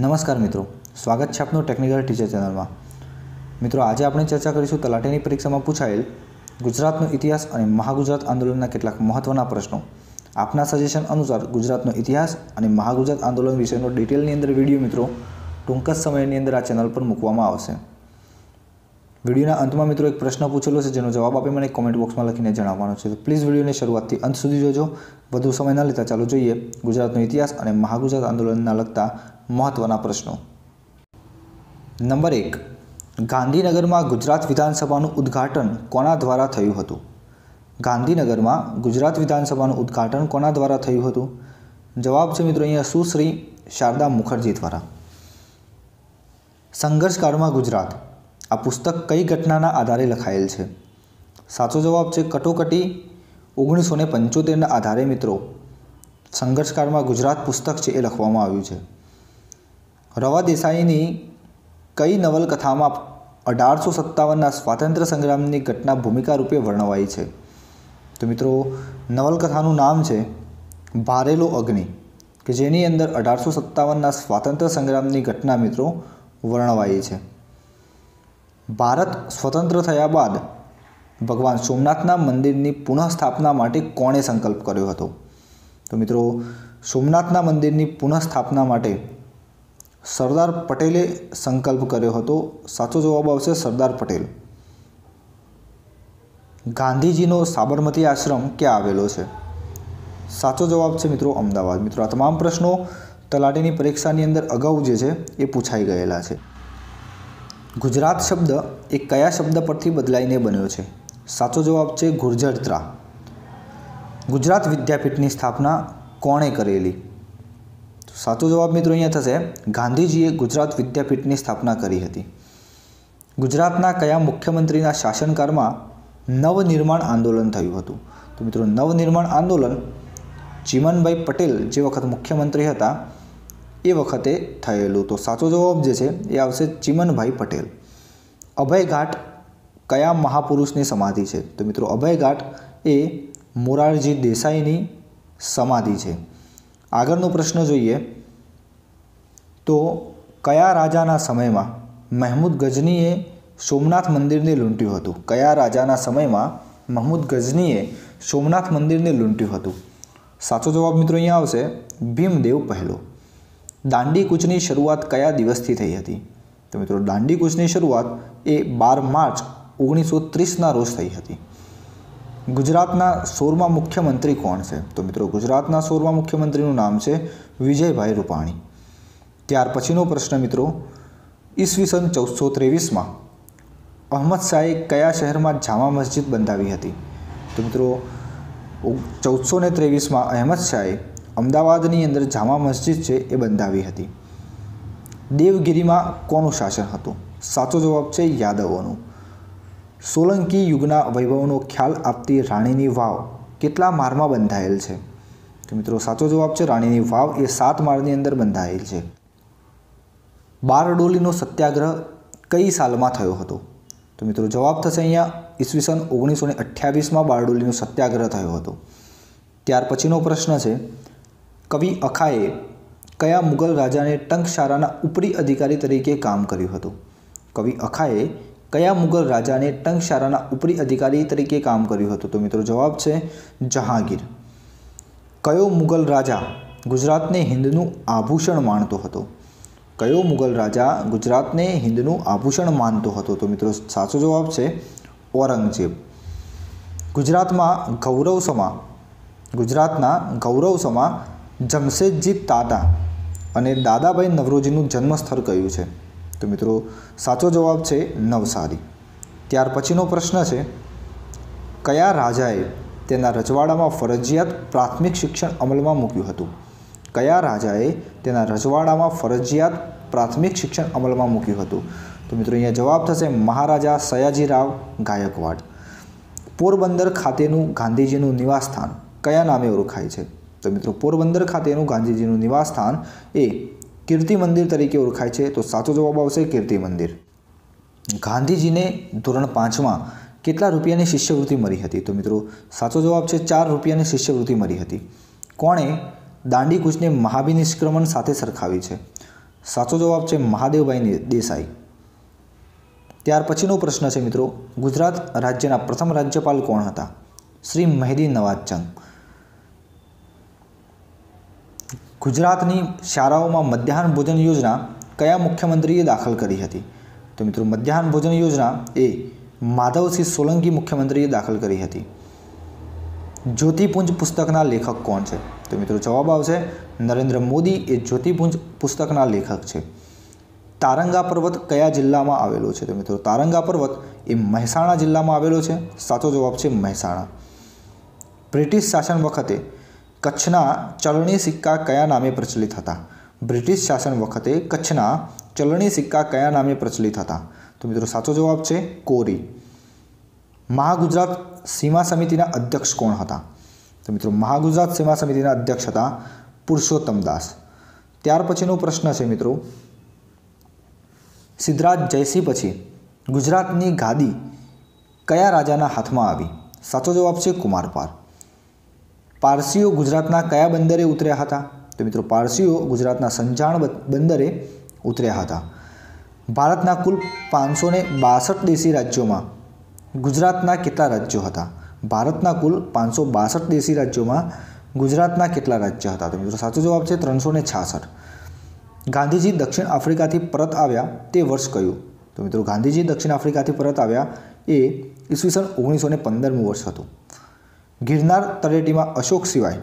નમસ્કાર મિત્રો. સ્વાગત છે આપનું ટેકનિકલ ટીચર ચેનલમાં મિત્રો, આજે આપણે ચર્ચા કરીશું તલાટીની પરીક્ષામાં પૂછાયેલ ગુજરાતનો ઇતિહાસ અને મહાગુજરાત આંદોલનના કેટલાક મહત્ત્વના પ્રશ્નો. આપના સજેશન અનુસાર ગુજરાતનો ઇતિહાસ અને મહાગુજરાત આંદોલન વિશેનો ડિટેલની અંદર વીડિયો મિત્રો ટૂંક જ સમયની અંદર આ ચેનલ પર મૂકવામાં આવશે. વિડીયોના અંતમાં મિત્રો એક પ્રશ્ન પૂછેલો છે, જેનો જવાબ આપી મને કોમેન્ટ બોક્સમાં લખીને જણાવવાનો છે. તો પ્લીઝ વિડીયોને શરૂઆતથી અંત સુધી જોજો. વધુ સમય ન લેતા ચાલો જોઈએ ગુજરાતનો ઇતિહાસ અને મહાગુજરાત આંદોલનના લગતા મહત્ત્વના પ્રશ્નો. નંબર એક, ગાંધીનગરમાં ગુજરાત વિધાનસભાનું ઉદ્ઘાટન કોના દ્વારા થયું હતું? ગાંધીનગરમાં ગુજરાત વિધાનસભાનું ઉદ્ઘાટન કોના દ્વારા થયું હતું? જવાબ છે મિત્રો અહીંયા સુશ્રી શારદા મુખર્જી દ્વારા. સંઘર્ષકાળમાં ગુજરાત આ પુસ્તક કઈ ઘટનાના આધારે લખાયેલ છે? સાચો જવાબ છે કટોકટી ઓગણીસો ને પંચોતેરના આધારે, મિત્રો. સંઘર્ષકાળમાં ગુજરાત પુસ્તક છે એ લખવામાં આવ્યું છે. રવા દેસાઈની કઈ નવલકથામાં અઢારસો સત્તાવનના સ્વાતંત્ર્ય સંગ્રામની ઘટના ભૂમિકા રૂપે વર્ણવાઈ છે? તો મિત્રો, નવલકથાનું નામ છે ભારેલો અગ્નિ, કે જેની અંદર અઢારસો સત્તાવનના સ્વાતંત્ર્ય સંગ્રામની ઘટના મિત્રો વર્ણવાઈ છે. ભારત સ્વતંત્ર થયા બાદ ભગવાન સોમનાથના મંદિરની પુનઃસ્થાપના માટે કોણે સંકલ્પ કર્યો હતો? તો મિત્રો, સોમનાથના મંદિરની પુનઃસ્થાપના માટે સરદાર પટેલે સંકલ્પ કર્યો હતો. સાચો જવાબ આવશે સરદાર પટેલ. ગાંધીજીનો સાબરમતી આશ્રમ ક્યાં આવેલો છે? સાચો જવાબ છે મિત્રો અમદાવાદ. મિત્રો, આ તમામ પ્રશ્નો તલાટીની પરીક્ષાની અંદર અગાઉ જે છે એ પૂછાઈ ગયેલા છે. ગુજરાત શબ્દ એ કયા શબ્દ પરથી બદલાઈને બન્યો છે? સાચો જવાબ છે ગુર્જરત્રા. ગુજરાત વિદ્યાપીઠની સ્થાપના કોણે કરેલી? સાચો જવાબ મિત્રો અહીંયા થશે, ગાંધીજીએ ગુજરાત વિદ્યાપીઠની સ્થાપના કરી હતી. ગુજરાતના કયા મુખ્યમંત્રીના શાસનકાળમાં નવનિર્માણ આંદોલન થયું હતું? તો મિત્રો નવનિર્માણ આંદોલન ચીમનભાઈ પટેલ જે વખત મુખ્યમંત્રી હતા એ વખતે થયેલું તો સાચો જવાબ જે છે એ આવશે ચિમનભાઈ પટેલ. અભયઘાટ કયા મહાપુરુષની સમાધિ છે? તો મિત્રો અભયઘાટ એ મોરારજી દેસાઈની સમાધિ છે. આગળનો પ્રશ્ન જોઈએ તો કયા રાજાના સમયમાં મહેમૂદ ગજનીએ સોમનાથ મંદિરને લૂંટ્યું હતું? કયા રાજાના સમયમાં મહમૂદ ગજનીએ સોમનાથ મંદિરને લૂંટ્યું હતું? સાચો જવાબ મિત્રો અહીંયા આવશે ભીમદેવ પહેલો. દાંડી કૂચની શરૂઆત કયા દિવસથી થઈ હતી? તો મિત્રો દાંડી કૂચની શરૂઆત એ બાર માર્ચ ઓગણીસો ત્રીસના રોજ થઈ હતી. ગુજરાતના સોળમાં મુખ્યમંત્રી કોણ છે? તો મિત્રો, ગુજરાતના સોળમાં મુખ્યમંત્રીનું નામ છે વિજયભાઈ રૂપાણી. ત્યાર પછીનો પ્રશ્ન મિત્રો ઈસવીસન ચૌદસો ત્રેવીસમાં અહમદ શાહે કયા શહેરમાં જામા મસ્જિદ બંધાવી હતી? તો મિત્રો, ચૌદસો ને ત્રેવીસમાં અહેમદ શાહે અમદાવાદની અંદર જામા મસ્જિદ છે એ બંધાવી હતી. દેવગીરીમાં કોનું શાસન હતું? સાચો જવાબ છે યાદવોનું. સોલંકી યુગના વૈભવનો ખ્યાલ આપતી રાણીની વાવ કેટલા માળમાં બંધાયેલ છે? તો મિત્રો, સાચો જવાબ છે રાણીની વાવ એ સાત માળની અંદર બંધાયેલ છે. બારડોલીનો સત્યાગ્રહ કઈ સાલમાં થયો હતો? તો મિત્રો, જવાબ થશે અહીંયા ઈસવીસન ઓગણીસો ને અઠ્યાવીસમાં બારડોલીનો સત્યાગ્રહ થયો હતો. ત્યાર પછીનો પ્રશ્ન છે કવિ અખાએ કયા મુગલ રાજાને ટંકશાળાના ઉપરી અધિકારી તરીકે કામ કર્યું હતું? કવિ અખાએ કયા મુગલ રાજાને ટંકશાળાના ઉપરી અધિકારી તરીકે કામ કર્યું હતું? તો મિત્રો જવાબ છે જહાંગીર. કયો મુગલ રાજા ગુજરાતને હિન્દનું આભૂષણ માનતો હતો? કયો મુગલ રાજા ગુજરાતને હિન્દનું આભૂષણ માનતો હતો? તો મિત્રો સાચો જવાબ છે ઔરંગઝેબ. ગુજરાતમાં ગૌરવ સમા ગુજરાતના ગૌરવ સમા જમશેદજી તાતા અને દાદાભાઈ નવરોજીનું જન્મસ્થળ કયું છે? તો મિત્રો, સાચો જવાબ છે નવસારી. ત્યાર પછીનો પ્રશ્ન છે, કયા રાજાએ તેના રજવાડામાં ફરજિયાત પ્રાથમિક શિક્ષણ અમલમાં મૂક્યું હતું? કયા રાજાએ તેના રજવાડામાં ફરજિયાત પ્રાથમિક શિક્ષણ અમલમાં મૂક્યું હતું? તો મિત્રો, અહીંયા જવાબ થશે મહારાજા સયાજીરાવ ગાયકવાડ. પોરબંદર ખાતેનું ગાંધીજીનું નિવાસસ્થાન કયા નામે ઓળખાય છે? તો મિત્રો, પોરબંદર ખાતેનું ગાંધીજીનું નિવાસસ્થાન એ કીર્તિ મંદિર તરીકે ઓળખાય છે. તો સાચો જવાબ આવશે કીર્તિ મંદિર. ગાંધીજીને ધોરણ પાંચમાં કેટલા રૂપિયાની શિષ્યવૃત્તિ મળી હતી? તો મિત્રો, સાચો જવાબ છે ચાર રૂપિયાની શિષ્યવૃત્તિ મળી હતી. કોણે દાંડીકૂચને મહાભિનિષ્ક્રમણ સાથે સરખાવી છે? સાચો જવાબ છે મહાદેવભાઈ દેસાઈ. ત્યાર પછીનો પ્રશ્ન છે મિત્રો, ગુજરાત રાજ્યના પ્રથમ રાજ્યપાલ કોણ હતા? શ્રી મહેદી નવાઝચંદ ગુજરાતની શાળાઓમાં મધ્યાહન ભોજન યોજના કયા મુખ્યમંત્રીએ દાખલ કરી હતી? તો મિત્રો, મધ્યાહન ભોજન યોજના એ માધવસિંહ સોલંકી મુખ્યમંત્રીએ દાખલ કરી હતી. જ્યોતિપુંજ પુસ્તકના લેખક કોણ છે? તો મિત્રો, જવાબ આવશે નરેન્દ્ર મોદી. એ જ્યોતિપુંજ પુસ્તકના લેખક છે. તારંગા પર્વત કયા જિલ્લામાં આવેલો છે? તો મિત્રો, તારંગા પર્વત એ મહેસાણા જિલ્લામાં આવેલો છે. સાચો જવાબ છે મહેસાણા. બ્રિટિશ શાસન વખતે કચ્છના ચલણી સિક્કા કયા નામે પ્રચલિત હતા? બ્રિટિશ શાસન વખતે કચ્છના ચલણી સિક્કા કયા નામે પ્રચલિત હતા? તો મિત્રો સાચો જવાબ છે કોરી. મહાગુજરાત સીમા સમિતિના અધ્યક્ષ કોણ હતા? તો મિત્રો મહાગુજરાત સીમા સમિતિના અધ્યક્ષ હતા પુરુષોત્તમ દાસ. ત્યાર પછીનો પ્રશ્ન છે મિત્રો. સિદ્ધરાજ જયસિંહ પછી ગુજરાતની ગાદી કયા રાજાના હાથમાં આવી? સાચો જવાબ છે કુમારપાર. પારસીઓ ગુજરાતના કયા બંદરે ઉતર્યા હતા? તો મિત્રો, પારસીઓ ગુજરાતના સંજાણ બંદરે ઉતર્યા હતા. ભારતના કુલ પાંચસો ને બાસઠ દેશી રાજ્યોમાં ગુજરાતના કેટલા રાજ્યો હતા? ભારતના કુલ પાંચસો બાસઠ દેશી રાજ્યોમાં ગુજરાતના કેટલા રાજ્ય હતા? તો મિત્રો, સાચો જવાબ છે ત્રણસો ને છાસઠ. ગાંધીજી દક્ષિણ આફ્રિકાથી પરત આવ્યા તે વર્ષ કયું? તો મિત્રો, ગાંધીજી દક્ષિણ આફ્રિકાથી પરત આવ્યા એ ઈસવીસન ઓગણીસો ને પંદરમું વર્ષ હતું. ગિરનાર તળેટીમાં અશોક સિવાય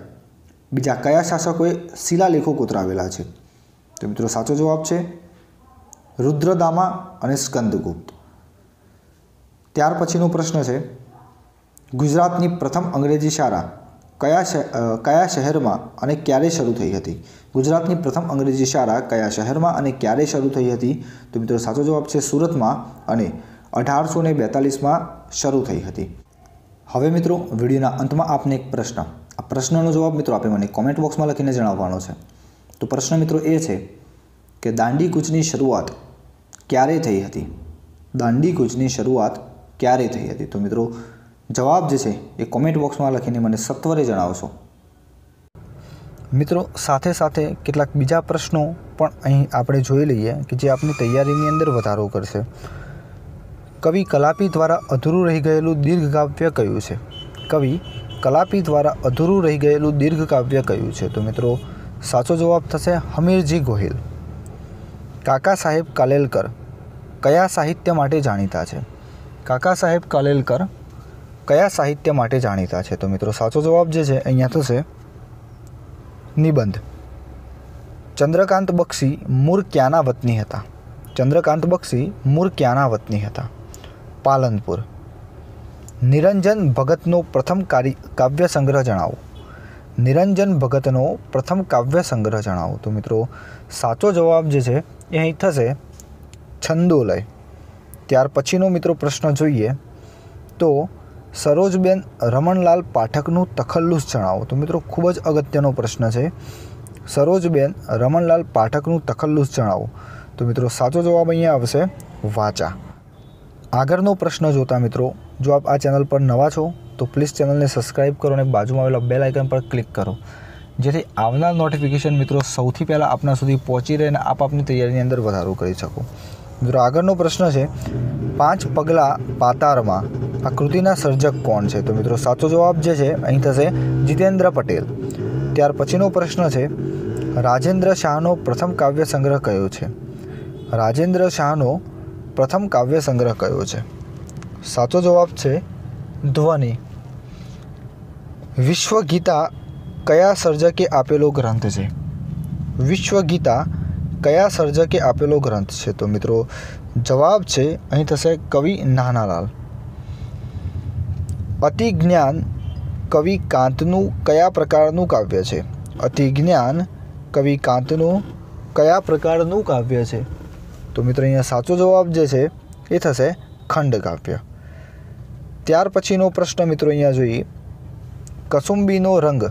બીજા કયા શાસકોએ શિલાલેખો કોતરાવેલા છે? તો મિત્રો સાચો જવાબ છે રુદ્રદામા અને સ્કંદગુપ્ત. ત્યાર પછીનો પ્રશ્ન છે ગુજરાતની પ્રથમ અંગ્રેજી શાળા કયા કયા શહેરમાં અને ક્યારે શરૂ થઈ હતી? ગુજરાતની પ્રથમ અંગ્રેજી શાળા કયા શહેરમાં અને ક્યારે શરૂ થઈ હતી? તો મિત્રો સાચો જવાબ છે સુરતમાં અને અઢારસો ને બેતાલીસમાં શરૂ થઈ હતી. હવે મિત્રો, વિડીયોના અંતમાં આપને એક પ્રશ્ન. આ પ્રશ્નનો જવાબ મિત્રો આપે મને કોમેન્ટ બોક્સમાં લખીને જણાવવાનો છે. તો પ્રશ્ન મિત્રો એ છે કે દાંડી કૂચની શરૂઆત ક્યારે થઈ હતી? દાંડી કૂચની શરૂઆત ક્યારે થઈ હતી? તો મિત્રો, જવાબ જે છે એ કોમેન્ટ બોક્સમાં લખીને મને સત્વરે જણાવશો. મિત્રો, સાથે સાથે કેટલાક બીજા પ્રશ્નો પણ અહીં આપણે જોઈ લઈએ કે જે આપની તૈયારીની અંદર વધારો કરશે. કવિ કલાપી દ્વારા અધૂરું રહી ગયેલું દીર્ઘકાવ્ય કયું છે? કવિ કલાપી દ્વારા અધૂરું રહી ગયેલું દીર્ઘકાવ્ય કયું છે? તો મિત્રો, સાચો જવાબ થશે હમીરજી ગોહિલ. કાકા સાહેબ કાલેલકર, કયા સાહિત્ય માટે જાણીતા છે? કાકા સાહેબ કાલેલકર, કયા સાહિત્ય માટે જાણીતા છે? તો મિત્રો, સાચો જવાબ જે છે, અહીંયા થશે નિબંધ. ચંદ્રકાંત બક્ષી મૂળ ક્યાંના વતની હતા? ચંદ્રકાંત બક્ષી મૂળ ક્યાંના વતની હતા? પાલનપુર. નિરંજન ભગતનો પ્રથમ કાર્ય, કાવ્ય સંગ્રહ જણાવો. નિરંજન ભગતનો પ્રથમ કાવ્ય સંગ્રહ જણાવો. તો મિત્રો, સાચો જવાબ જે છે, એ અહીં થશે, છંદોલય. ત્યાર પછીનો મિત્રો પ્રશ્ન જોઈએ, તો સરોજબેન રમણલાલ પાઠકનું તખલ્લુસ જણાવો. તો મિત્રો, ખૂબ જ અગત્યનો પ્રશ્ન છે. સરોજબેન રમણલાલ પાઠકનું તખલ્લુસ જણાવો. તો મિત્રો, સાચો જવાબ અહીંયા આવશે, વાચા. આગળનો પ્રશ્ન જોતા મિત્રો, જો આપ આ ચેનલ પર નવા છો, તો પ્લીઝ ચેનલને સબસ્ક્રાઈબ કરો અને બાજુમાં આવેલા બેલ આઇકન પર ક્લિક કરો. જેથી આવનાર નોટિફિકેશન મિત્રો સૌથી પહેલાં આપના સુધી પહોંચી રહે આપ આપની તૈયારીની અંદર વધારો કરી શકો. મિત્રો, આગળનો પ્રશ્ન છે, પાંચ પગલાં પાતારમાં આ કૃતિના સર્જક કોણ છે? તો મિત્રો, સાચો જવાબ જે છે, અહીં થશે જીતેન્દ્ર પટેલ. ત્યાર પછીનો પ્રશ્ન છે, રાજેન્દ્ર શાહનો પ્રથમ કાવ્ય સંગ્રહ કયો છે? રાજેન્દ્ર શાહનો પ્રથમ કાવ્ય સંગ્રહ કયો છે. સાચો જવાબ છે ધ્વનિ. વિશ્વગીતા કયા સર્જકે આપેલો ગ્રંથ છે? વિશ્વગીતા કયા સર્જકે આપેલો ગ્રંથ છે? તો મિત્રો, જવાબ છે, અહીં થશે કવિ નાનાલાલ. અતિ જ્ઞાન કવિ કાંતનું કયા પ્રકારનું કાવ્ય છે? અતિ જ્ઞાન કવિ કાંતનું કયા પ્રકારનું કાવ્ય છે? તો મિત્રો અહીંયા સાચો જવાબ જે છે એ થશે ખંડ કાવ્ય. ત્યાર પછીનો પ્રશ્ન મિત્રો અહીંયા જોઈએ. કસુંબીનો રંગ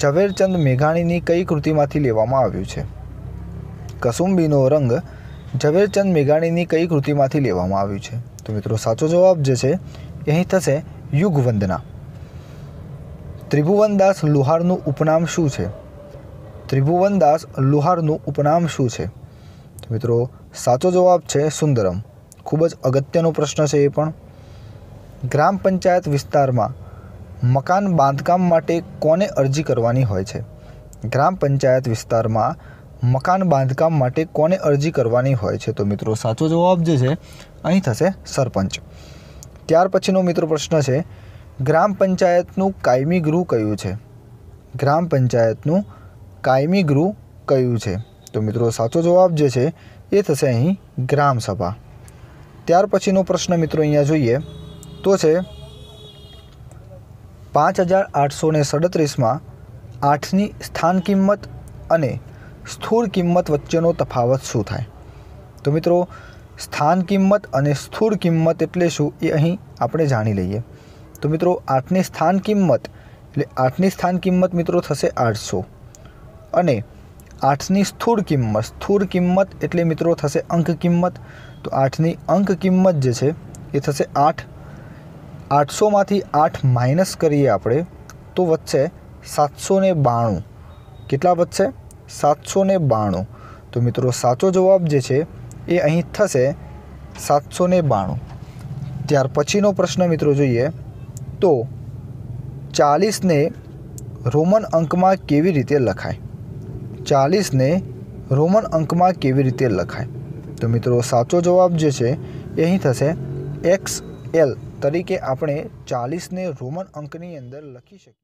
ઝવેરચંદ મેઘાણીની કઈ કૃતિમાંથી લેવામાં આવ્યું છે? કસુંબીનો રંગ ઝવેરચંદ મેઘાણીની કઈ કૃતિમાંથી લેવામાં આવ્યું છે? તો મિત્રો સાચો જવાબ જે છે એ અહીં થશે યુગવંદના. ત્રિભુવનદાસ લુહારનું ઉપનામ શું છે? ત્રિભુવનદાસ લુહારનું ઉપનામ શું છે? મિત્રો સાચો જવાબ છે સુંદરમ. ખૂબ જ અગત્યનો પ્રશ્ન છે એ પણ. ગ્રામ પંચાયત વિસ્તારમાં મકાન બાંધકામ માટે કોને અરજી કરવાની હોય છે? ગ્રામ પંચાયત વિસ્તારમાં મકાન બાંધકામ માટે કોને અરજી કરવાની હોય છે? તો મિત્રો સાચો જવાબ જે છે, અહીં થશે સરપંચ. ત્યાર પછીનો મિત્રો પ્રશ્ન છે, ગ્રામ પંચાયતનું કાયમી ગૃહ કયું છે? ગ્રામ પંચાયતનું કાયમી ગૃહ કયું છે? તો મિત્રો સાચો જવાબ જે છે એ થશે અહીં ગ્રામ સભા. ત્યાર પછીનો પ્રશ્ન મિત્રો અહીંયા જોઈએ તો છે, પાંચ હજાર આઠસો ને સડત્રીસમાં આઠની સ્થાન કિંમત અને સ્થૂળ કિંમત વચ્ચેનો તફાવત શું થાય? તો મિત્રો, સ્થાન કિંમત અને સ્થૂળ કિંમત એટલે શું એ અહીં આપણે જાણી લઈએ. તો મિત્રો, આઠની સ્થાન કિંમત એટલે આઠની સ્થાન કિંમત મિત્રો થશે આઠસો. અને આઠની સ્થૂળ કિંમત. સ્થૂળ કિંમત એટલે મિત્રો થશે અંક કિંમત. તો આઠની અંક કિંમત જે છે, એ થશે આઠ. આઠસોમાંથી આઠ માઇનસ કરીએ આપણે, તો વધશે સાતસો ને બાણું. કેટલા વધશે? સાતસો ને બાણું. તો મિત્રો સાચો જવાબ જે છે, એ અહીં થશે સાતસો ને બાણું. ત્યાર પછીનો પ્રશ્ન મિત્રો જોઈએ, તો ચાલીસને રોમન અંકમાં કેવી રીતે લખાય? ચાલીસને રોમન અંકમાં કેવી રીતે લખાય? તો મિત્રો, સાચો જવાબ જે છે, એ અહીં થશે. એક્સ એલ તરીકે આપણે ચાલીસને રોમન અંકની અંદર લખી શકીએ.